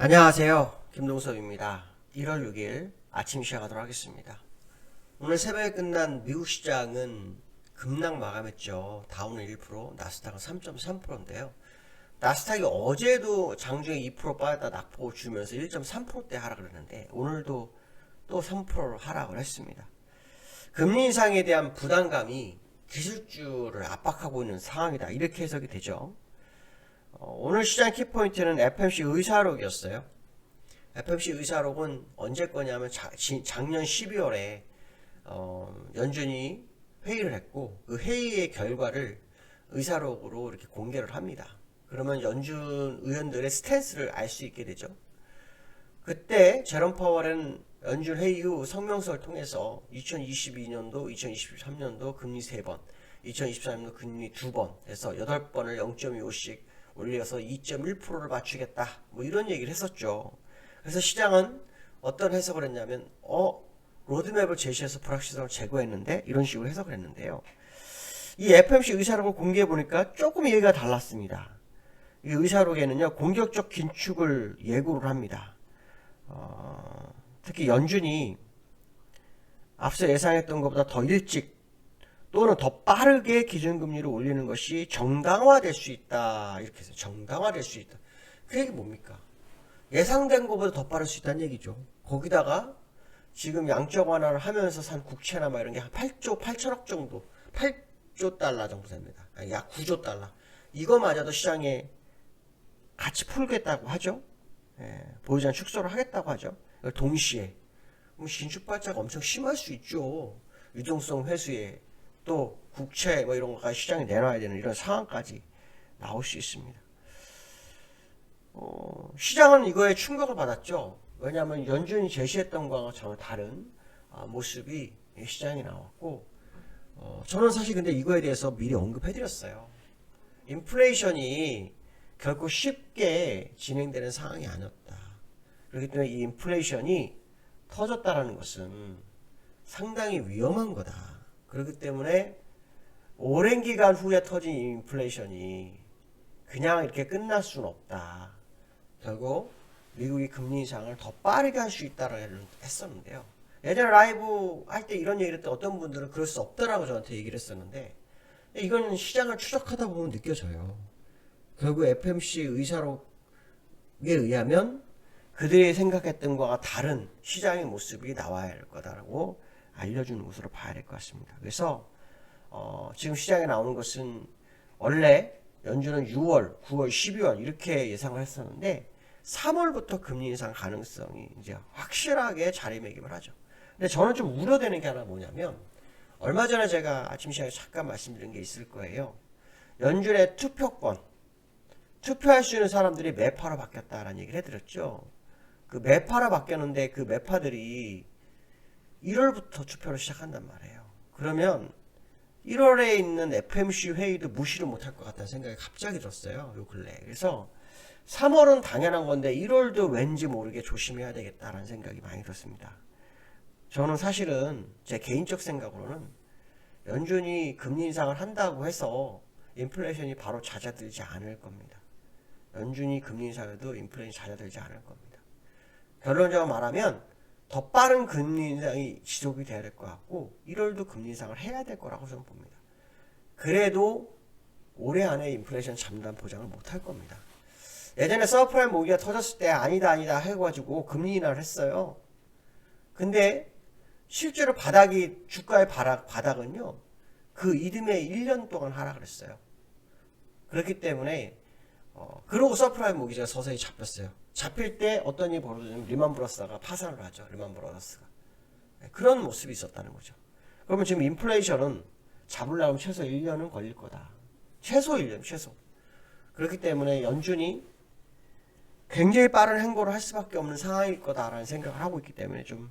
안녕하세요. 김동섭입니다. 1월 6일 아침 시작하도록 하겠습니다. 오늘 새벽에 끝난 미국 시장은 급락 마감했죠. 다우는 1%, 나스닥은 3.3%인데요. 나스닥이 어제도 장중에 2% 빠졌다 낙폭을 주면서 1.3%대 하락을 했는데 오늘도 또 3%로 하락을 했습니다. 금리 인상에 대한 부담감이 기술주를 압박하고 있는 상황이다. 이렇게 해석이 되죠. 어, 오늘 시장 키포인트는 FMC 의사록이었어요. FMC 의사록은 언제 거냐면 자- 지- 작년 12월에 어, 연준이 회의를 했고 그 회의의 결과를 의사록으로 이렇게 공개를 합니다. 그러면 연준 의원들의 스탠스를 알 수 있게 되죠. 그때 제롬 파월은 연준 회의 후 성명서를 통해서 2022년도, 2023년도 금리 3번, 2023년도 금리 2번 해서 8번을 0.25씩 올려서 2.1%를 맞추겠다. 뭐 이런 얘기를 했었죠. 그래서 시장은 어떤 해석을 했냐면 어 로드맵을 제시해서 불확실성을 제거했는데 이런 식으로 해석을 했는데요. 이 FMC 의사록을 공개해 보니까 조금 얘기가 달랐습니다. 이 의사록에는요 공격적 긴축을 예고를 합니다. 어, 특히 연준이 앞서 예상했던 것보다 더 일찍 또는 더 빠르게 기준금리를 올리는 것이 정당화될 수 있다. 이렇게 해서 정당화될 수 있다. 그 얘기 뭡니까? 예상된 것보다 더 빠를 수 있다는 얘기죠. 거기다가 지금 양적 완화를 하면서 산 국채나 막 이런 게 한 8조 8천억 정도, 8조 달러 정도 됩니다. 약 9조 달러. 이거마저도 시장에 같이 풀겠다고 하죠. 예, 보유자는 축소를 하겠다고 하죠. 동시에 그럼 신축 발자가 엄청 심할 수 있죠. 유동성 회수에 또 국채 뭐 이런 거까지 시장에 내놔야 되는 이런 상황까지 나올 수 있습니다. 어, 시장은 이거에 충격을 받았죠. 왜냐하면 연준이 제시했던 거와 전혀 다른 아, 모습이 시장에 나왔고 어, 저는 사실 근데 이거에 대해서 미리 언급해드렸어요. 인플레이션이 결코 쉽게 진행되는 상황이 아니었다. 그렇기 때문에 이 인플레이션이 터졌다라는 것은 상당히 위험한 거다. 그렇기 때문에 오랜 기간 후에 터진 이 인플레이션이 그냥 이렇게 끝날 수는 없다. 결국 미국이 금리 인상을 더 빠르게 할 수 있다라고 했었는데요. 예전에 라이브 할 때 이런 얘기를 했때 어떤 분들은 그럴 수 없다라고 저한테 얘기를 했었는데 이거는 시장을 추적하다 보면 느껴져요. 결국 FMC 의사록에 의하면 그들이 생각했던 것과 다른 시장의 모습이 나와야 할 거다라고 알려주는 것으로 봐야 될 것 같습니다. 그래서 어, 지금 시장에 나오는 것은 원래 연준은 6월, 9월, 12월 이렇게 예상을 했었는데 3월부터 금리 인상 가능성이 이제 확실하게 자리매김을 하죠. 근데 저는 좀 우려되는 게 하나 뭐냐면 얼마 전에 제가 아침 시간에 잠깐 말씀드린 게 있을 거예요. 연준의 투표권, 투표할 수 있는 사람들이 매파로 바뀌었다라는 얘기를 해드렸죠. 그 매파로 바뀌었는데 그 매파들이 1월부터 투표를 시작한단 말이에요. 그러면 1월에 있는 FMC 회의도 무시를 못할 것 같다는 생각이 갑자기 들었어요. 요 근래. 그래서 3월은 당연한 건데 1월도 왠지 모르게 조심해야 되겠다라는 생각이 많이 들었습니다. 저는 사실은 제 개인적 생각으로는 연준이 금리 인상을 한다고 해서 인플레이션이 바로 잦아들지 않을 겁니다. 연준이 금리 인상해도 인플레이션이 잦아들지 않을 겁니다. 결론적으로 말하면 더 빠른 금리 인상이 지속이 돼야 될 것 같고 1월도 금리 인상을 해야 될 거라고 저는 봅니다. 그래도 올해 안에 인플레이션 잠단 보장을 못 할 겁니다. 예전에 서프라임 모기가 터졌을 때 아니다 아니다 해가지고 금리 인하를 했어요. 근데 실제로 바닥이 주가의 바닥, 바닥은요 그 이듬해 1년 동안 하락을 했어요. 그렇기 때문에 어, 그러고 서프라임 모기지가 서서히 잡혔어요. 잡힐 때 어떤 일이 벌어지냐면 리만 브러스가 파산을 하죠. 리만 브러스가. 네, 그런 모습이 있었다는 거죠. 그러면 지금 인플레이션은 잡으려면 최소 1년은 걸릴 거다. 최소 1년, 최소. 그렇기 때문에 연준이 굉장히 빠른 행보를 할 수밖에 없는 상황일 거다라는 생각을 하고 있기 때문에 좀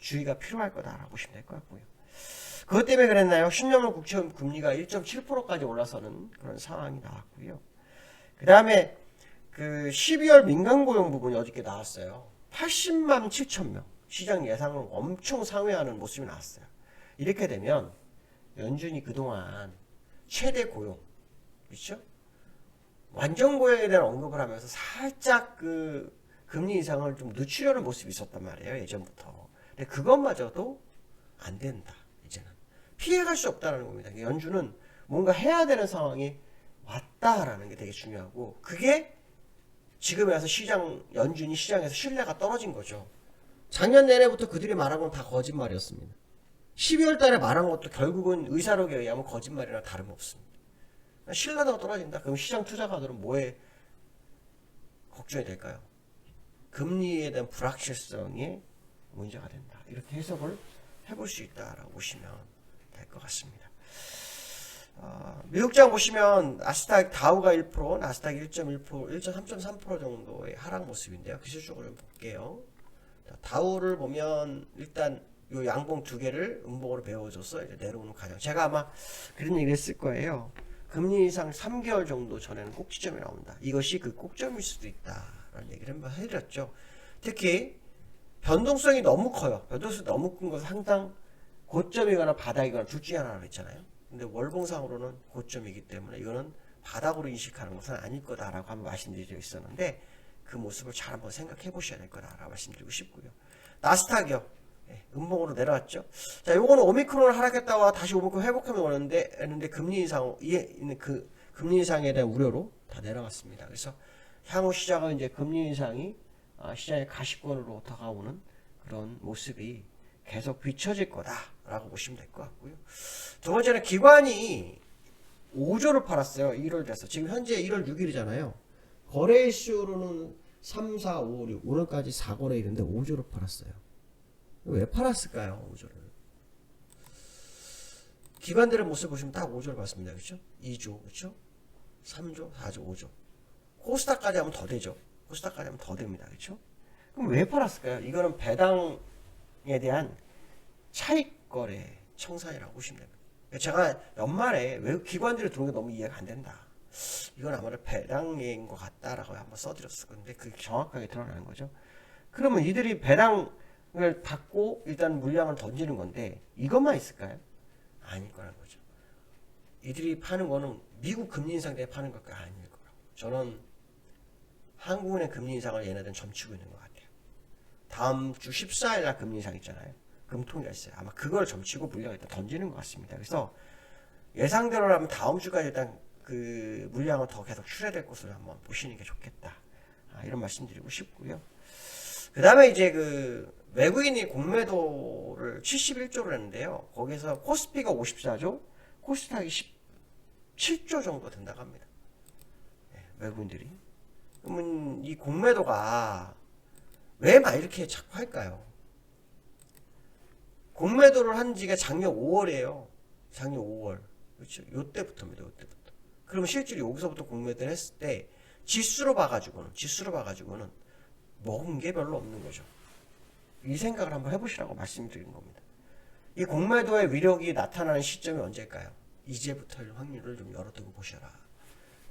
주의가 필요할 거다라고 보시면 될 것 같고요. 그것 때문에 그랬나요? 10년물 국채 금리가 1.7%까지 올라서는 그런 상황이 나왔고요. 그 다음에 그 12월 민간 고용 부분이 어저께 나왔어요. 80만 7천 명. 시장 예상을 엄청 상회하는 모습이 나왔어요. 이렇게 되면 연준이 그동안 최대 고용, 그렇죠? 완전 고용에 대한 언급을 하면서 살짝 그 금리 인상을 좀 늦추려는 모습이 있었단 말이에요. 예전부터. 근데 그것마저도 안 된다. 이제는 피해갈 수 없다는 겁니다. 연준은 뭔가 해야 되는 상황이 왔다라는 게 되게 중요하고 그게 지금에 와서 시장 연준이 시장에서 신뢰가 떨어진 거죠. 작년 내내부터 그들이 말한 건 다 거짓말이었습니다. 12월 달에 말한 것도 결국은 의사록에 의하면 거짓말이나 다름없습니다. 신뢰도가 떨어진다. 그럼 시장 투자가들은 뭐에 걱정이 될까요? 금리에 대한 불확실성이 문제가 된다. 이렇게 해석을 해볼 수 있다라고 보시면 될 것 같습니다. 어, 미국장 보시면 나스닥 다우가 1%, 나스닥 1.1%, 1.3.3% 정도의 하락 모습인데요. 기술적으로 좀 볼게요. 자, 다우를 보면 일단 요 양봉 두 개를 음봉으로 배워줘서 이제 내려오는 과정. 제가 아마 그런 얘기를 했을 거예요. 금리 인상 3개월 정도 전에는 꼭지점이 나온다. 이것이 그 꼭점일 수도 있다라는 얘기를 한번 해드렸죠. 특히 변동성이 너무 커요. 변동성이 너무 큰 것은 항상 고점이거나 바닥이거나 둘 중에 하나라고 했잖아요. 근데 월봉상으로는 고점이기 때문에 이거는 바닥으로 인식하는 것은 아닐 거다라고 한번 말씀드려 있었는데 그 모습을 잘 한번 생각해 보셔야 될 거다라고 말씀드리고 싶고요. 나스닥이요. 예, 음봉으로 내려왔죠. 자, 요거는 오미크론 하락했다가 다시 오미크론 회복하면 오는데, 했는데 금리 인상, 있는 그 금리 인상에 대한 우려로 다 내려갔습니다. 그래서 향후 시장은 이제 금리 인상이 아, 시장의 가시권으로 다가오는 그런 모습이 계속 비춰질 거다라고 보시면 될 것 같고요. 두 번째는 기관이 5조를 팔았어요. 1월 돼서. 지금 현재 1월 6일이잖아요. 거래 수로는 3, 4, 5, 6. 오늘까지 4거래일인데 5조를 팔았어요. 왜 팔았을까요? 5조를. 기관들의 모습 보시면 딱 5조를 봤습니다. 그렇죠? 2조, 그렇죠? 3조, 4조, 5조. 코스닥까지 하면 더 되죠. 코스닥까지 하면 더 됩니다. 그렇죠? 그럼 왜 팔았을까요? 이거는 배당에 대한 차익 거래 청산이라고 보시면 됩니다. 제가 연말에 왜 기관들이 들어온 게 너무 이해가 안 된다. 이건 아무래도 배당인 것 같다라고 한번 써드렸을 건데 그게 정확하게 드러나는 거죠. 그러면 이들이 배당을 받고 일단 물량을 던지는 건데 이것만 있을까요? 아닐 거라는 거죠. 이들이 파는 거는 미국 금리 인상 때 파는 것과 아닐 거라고. 저는 한국은행 금리 인상을 얘네들은 점치고 있는 것 같아요. 다음 주 14일 날 금리 인상 있잖아요. 금통위가 있어요. 아마 그걸 점치고 물량을 일단 던지는 것 같습니다. 그래서 예상대로라면 다음 주까지 일단 그 물량을 더 계속 출해될 것으로 한번 보시는 게 좋겠다. 아, 이런 말씀드리고 싶고요. 그 다음에 이제 그 외국인이 공매도를 71조를 했는데요. 거기서 코스피가 54조, 코스닥이 17조 정도 된다고 합니다. 네, 외국인들이. 그러면 이 공매도가 왜 막 이렇게 자꾸 할까요? 공매도를 한 지가 작년 5월이에요. 작년 5월. 그렇죠. 요때부터입니다. 요때부터. 그러면 실제로 여기서부터 공매도를 했을 때 지수로 봐가지고는 지수로 봐가지고는 먹은 게 별로 없는 거죠. 이 생각을 한번 해보시라고 말씀드린 겁니다. 이 공매도의 위력이 나타나는 시점이 언제일까요? 이제부터일 확률을 좀 열어두고 보셔라.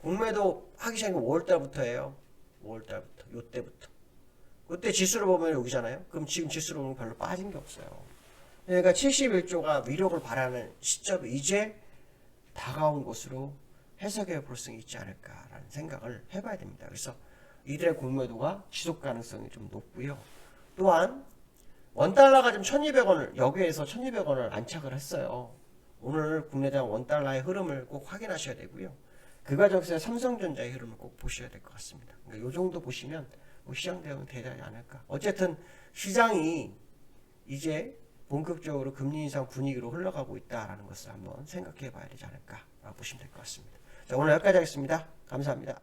공매도 하기 전에 5월달부터예요. 5월달부터, 요때부터. 그때 지수를 보면 여기잖아요. 그럼 지금 지수로 보면 별로 빠진 게 없어요. 그러니까 71조가 위력을 발하는 시점이 이제 다가온 것으로 해석해 볼수 있지 않을까라는 생각을 해봐야 됩니다. 그래서 이들의 공매도가 지속 가능성이 좀 높고요. 또한 원달러가 지금 1200원을 여기에서 1200원을 안착을 했어요. 오늘 국내장 원달러의 흐름을 꼭 확인하셔야 되고요. 그 과정에서 삼성전자의 흐름을 꼭 보셔야 될 것 같습니다. 그러니까 이 정도 보시면 뭐 시장 대응은 되지 않을까. 어쨌든 시장이 이제 본격적으로 금리 인상 분위기로 흘러가고 있다라는 것을 한번 생각해 봐야 되지 않을까라고 보시면 될 것 같습니다. 자, 오늘 여기까지 하겠습니다. 감사합니다.